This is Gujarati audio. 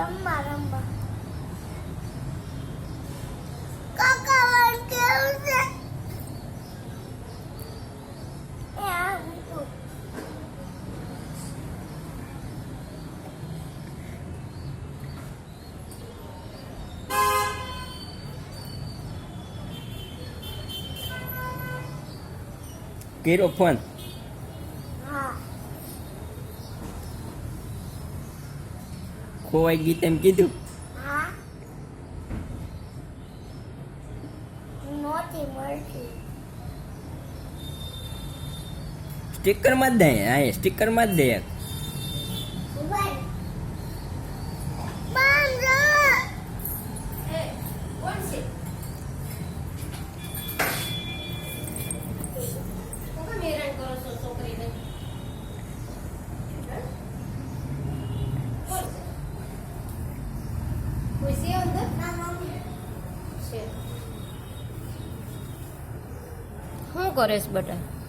રમવા રમવા. કાકા છે? એ આ ઊંધું. ખોવાઈ ગઈ તેમ કીધું. સ્ટીકરમાં જ દે હા સ્ટીકરમાં જ દે. અંદર છે શું કરેશ બેટા